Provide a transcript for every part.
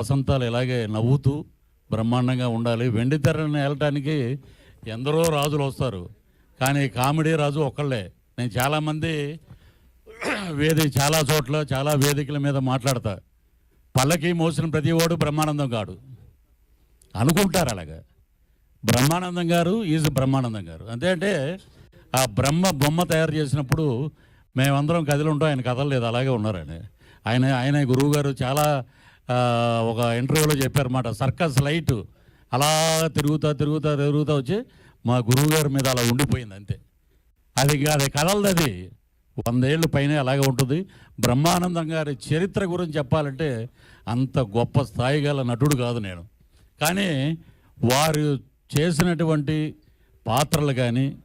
వసంతాలు ఇలాగే నవ్వుతూ బ్రహ్మాండంగా ఉండాలి. వెండి తెరని వెళ్ళటానికి ఎందరో రాజులు వస్తారు. కానీ కామెడీ రాజు ఒక్కళ్ళే. నేను చాలామంది వేది చాలా చోట్ల చాలా వేదికల మీద మాట్లాడతా. పల్లకి మోసిన ప్రతి వాడు బ్రహ్మానందం కాడు. అనుకుంటారు అలాగా. బ్రహ్మానందం గారు ఈజ్ బ్రహ్మానందం గారు. అంతే అంటే ఆ బ్రహ్మ బొమ్మ తయారు చేసినప్పుడు మేమందరం కదిలి ఉంటాం. ఆయన కదలలేదు. అలాగే ఉన్నారని ఆయన. ఆయన గురువు గారు చాలా ఒక ఇంటర్వ్యూలో చెప్పారన్నమాట సర్కస్ లైట్. అలా తిరుగుతా తిరుగుతా తిరుగుతా వచ్చి మా గురువు గారి మీద అలా ఉండిపోయింది అంతే. అది అది కదలదు అది వందేళ్ళు పైన అలాగే ఉంటుంది. బ్రహ్మానందం గారి చరిత్ర గురించి చెప్పాలంటే అంత గొప్ప స్థాయి గల నటుడు కాదు నేను. కానీ వారు చేసినటువంటి పాత్రలు కానీ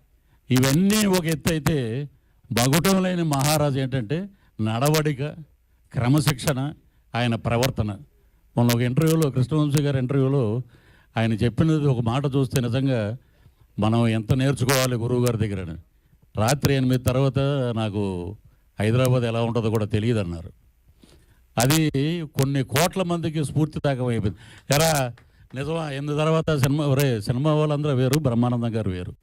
ఇవన్నీ ఒక ఎత్తు అయితే బగుటం లేని మహారాజు ఏంటంటే నడవడిక క్రమశిక్షణ ఆయన ప్రవర్తన. మొన్న ఒక ఇంటర్వ్యూలో కృష్ణవంశీ గారి ఇంటర్వ్యూలో ఆయన చెప్పినది ఒక మాట చూస్తే నిజంగా మనం ఎంత నేర్చుకోవాలి గురువు గారి దగ్గర రాత్రి ఎనిమిది తర్వాత నాకు హైదరాబాద్ ఎలా ఉంటుందో కూడా తెలియదు అన్నారు అది కొన్ని కోట్ల మందికి స్ఫూర్తిదాయకం అయిపోయింది. ఎరా నిజమా? ఎనిమిది తర్వాత సినిమా రే సినిమా వాళ్ళందరూ వేరు బ్రహ్మానందం గారు వేరు.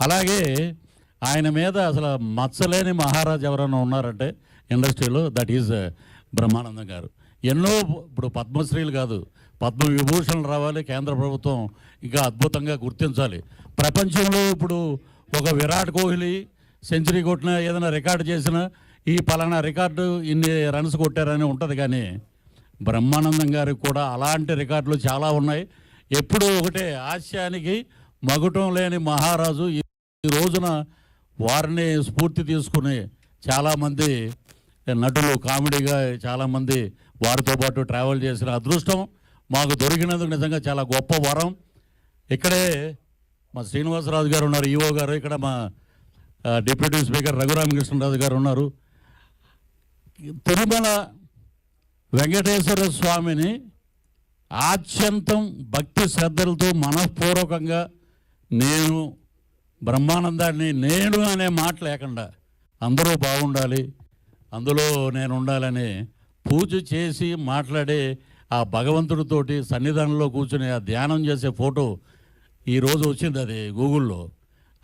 అలాగే ఆయన మీద అసలు మచ్చలేని మహారాజు ఎవరైనా ఉన్నారంటే ఇండస్ట్రీలో దట్ ఈజ్ బ్రహ్మానందం గారు. ఎన్నో ఇప్పుడు పద్మశ్రీలు కాదు పద్మ విభూషణలు రావాలి కేంద్ర ప్రభుత్వం ఇంకా అద్భుతంగా గుర్తించాలి. ప్రపంచంలో ఇప్పుడు ఒక విరాట్ కోహ్లీ సెంచరీ కొట్టిన ఏదైనా రికార్డు చేసినా ఈ పలానా రికార్డు ఇన్ని రన్స్ కొట్టారని ఉంటుంది కానీ బ్రహ్మానందం గారికి కూడా అలాంటి రికార్డులు చాలా ఉన్నాయి. ఎప్పుడూ ఒకటే ఆశయానికి మగుటం లేని మహారాజు ఈ రోజున వారిని స్ఫూర్తి తీసుకుని చాలామంది నటులు కామెడీగా చాలామంది వారితో పాటు ట్రావెల్ చేసిన అదృష్టం మాకు దొరికినందుకు నిజంగా చాలా గొప్ప వరం. ఇక్కడే మా శ్రీనివాసరాజు గారు ఉన్నారు ఈఓ గారు ఇక్కడ మా డిప్యూటీ స్పీకర్ రఘురామకృష్ణరాజు గారు ఉన్నారు. తిరుమల వెంకటేశ్వర స్వామిని ఆత్యంతం భక్తి శ్రద్ధలతో మనఃపూర్వకంగా నేను బ్రహ్మానందాన్ని నేను అనే మాట లేకుండా అందరూ బాగుండాలి. అందులో నేను ఉండాలని పూజ చేసి మాట్లాడే ఆ భగవంతుడితోటి సన్నిధానంలో కూర్చుని ఆ ధ్యానం చేసే ఫోటో ఈరోజు వచ్చింది అది గూగుల్లో.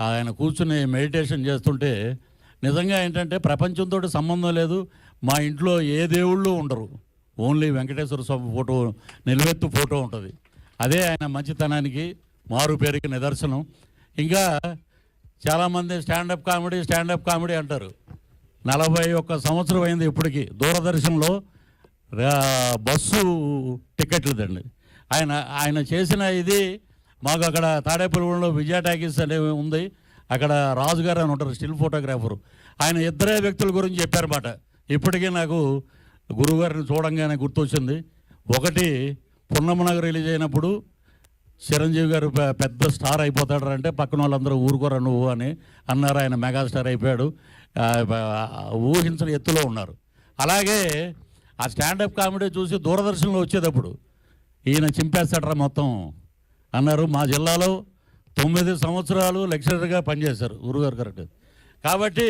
ఆయన కూర్చుని మెడిటేషన్ చేస్తుంటే నిజంగా ఏంటంటే ప్రపంచంతో సంబంధం లేదు మా ఇంట్లో ఏ దేవుళ్ళు ఉండరు. ఓన్లీ వెంకటేశ్వర స్వామి ఫోటో నిలువెత్తు ఫోటో ఉంటుంది. అదే ఆయన మంచితనానికి మారు పేరుకి నిదర్శనం. ఇంకా చాలామంది స్టాండప్ కామెడీ స్టాండప్ కామెడీ అంటారు. నలభై ఒక్క సంవత్సరం అయింది ఇప్పటికి దూరదర్శన్లో. బస్సు బస్సు టికెట్లదండి. ఆయన ఆయన చేసిన ఇది మాకు అక్కడ తాడేపల్లిలో విజయ టాకీస్ అనేవి ఉంది. అక్కడ రాజు గారు అని ఉంటారు స్టిల్ ఫోటోగ్రాఫర్. ఆయన ఇద్దరే వ్యక్తుల గురించి చెప్పారన్నమాట. ఇప్పటికీ నాకు గురువుగారిని చూడంగానే గుర్తొచ్చింది. ఒకటి పున్నమ్మనగర్ రిలీజ్ అయినప్పుడు చిరంజీవి గారు పెద్ద స్టార్ అయిపోతాడు అంటే పక్కన వాళ్ళందరూ ఊరుకోరా నువ్వు అని అన్నారు. ఆయన మెగాస్టార్ అయిపోయాడు. ఊహించని ఎత్తులో ఉన్నారు. అలాగే ఆ స్టాండప్ కామెడీ చూసి దూరదర్శన్లో వచ్చేటప్పుడు ఈయన చింపేస్తాడరా మొత్తం అన్నారు. మా జిల్లాలో తొమ్మిది సంవత్సరాలు లెక్చరర్గా పనిచేశారు గురుగారు కరెక్ట్. కాబట్టి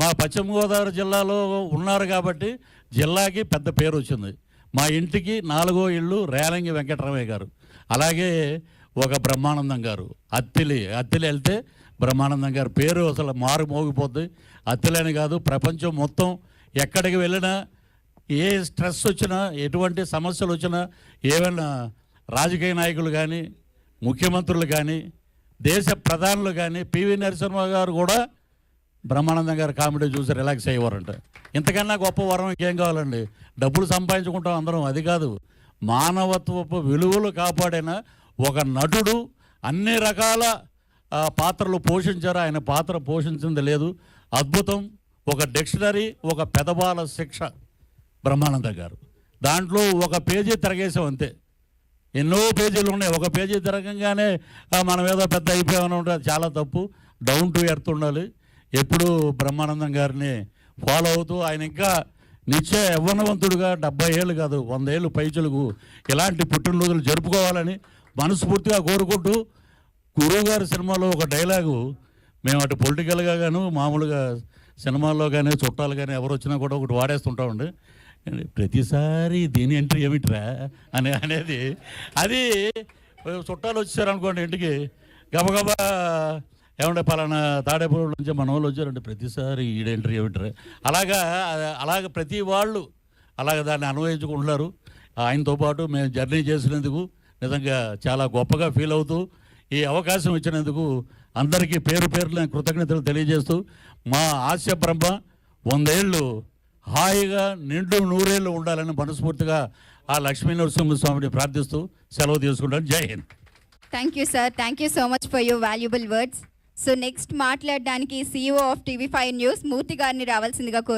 మా పశ్చిమ గోదావరి జిల్లాలో ఉన్నారు కాబట్టి జిల్లాకి పెద్ద పేరు వచ్చింది. మా ఇంటికి నాలుగో ఇల్లు రేలంగి వెంకటరమయ్య గారు. అలాగే ఒక బ్రహ్మానందం గారు. అత్తిలి అత్తిలి వెళ్తే బ్రహ్మానందం గారు పేరు అసలు మారు మోగిపోద్ది. అత్తిలని కాదు ప్రపంచం మొత్తం ఎక్కడికి వెళ్ళినా ఏ స్ట్రెస్ వచ్చినా ఎటువంటి సమస్యలు వచ్చినా ఏమైనా రాజకీయ నాయకులు కానీ ముఖ్యమంత్రులు కానీ దేశ ప్రధానులు కానీ పివి నరసింహ గారు కూడా బ్రహ్మానందం గారు కామెడీ చూసి రిలాక్స్ అయ్యేవారంట. ఇంతకన్నా గొప్ప వరం ఇంకేం కావాలండి? డబ్బులు సంపాదించుకుంటాం అందరం అది కాదు. మానవత్వపు విలువలు కాపాడిన ఒక నటుడు అన్ని రకాల పాత్రలు పోషించారు. ఆయన పాత్ర పోషించింది లేదు. అద్భుతం. ఒక డిక్షనరీ ఒక పెదబాల శిక్ష బ్రహ్మానంద గారు. దాంట్లో ఒక పేజీ తిరగేసాం అంతే. ఎన్నో పేజీలు ఉన్నాయి. ఒక పేజీ తిరగంగానే మనం ఏదో పెద్ద అయిపోయామని ఉంటుంది చాలా తప్పు. డౌన్ టు ఎర్త్ ఉండాలి. ఎప్పుడూ బ్రహ్మానందం గారిని ఫాలో అవుతూ ఆయన ఇంకా నిత్య యవ్వనవంతుడుగా డెబ్బై ఏళ్ళు కాదు వంద ఏళ్ళు పైచులకు ఇలాంటి పుట్టినరోజులు జరుపుకోవాలని మనస్ఫూర్తిగా కోరుకుంటూ గురువుగారి సినిమాలో ఒక డైలాగు మేము అటు పొలిటికల్గా గాను మామూలుగా సినిమాల్లో కానీ చుట్టాలు కానీ ఎవరు వచ్చినా కూడా ఒకటి వాడేస్తుంటామండి ప్రతిసారి దీని ఎంట్రీ ఏమిట్రా అని అనేది అది చుట్టాలు వచ్చారనుకోండి ఇంటికి గబగబా ఏమంటే పలానా తాడేపూర్ నుంచి మన వాళ్ళు వచ్చారంటే ప్రతిసారి ఈడ ఏమిటరే? అలాగా అలాగ ప్రతి వాళ్ళు అలాగ దాన్ని అన్వయించుకుంటున్నారు. ఆయనతో పాటు మేము జర్నీ చేసినందుకు నిజంగా చాలా గొప్పగా ఫీల్ అవుతూ ఈ అవకాశం ఇచ్చినందుకు అందరికీ పేరు పేరున కృతజ్ఞతలు తెలియజేస్తూ మా ఆశ బ్రహ్మ వందేళ్ళు హాయిగా నిండు నూరేళ్ళు ఉండాలని మనస్ఫూర్తిగా ఆ లక్ష్మీ నరసింహస్వామిని ప్రార్థిస్తూ సెలవు తీసుకుంటాను. జై Hind. Thank you sir thank you so much for your valuable words so next మాట్లాడడానికి CEO of TV five news Murthy గారిని రావాల్సిందిగా కోరు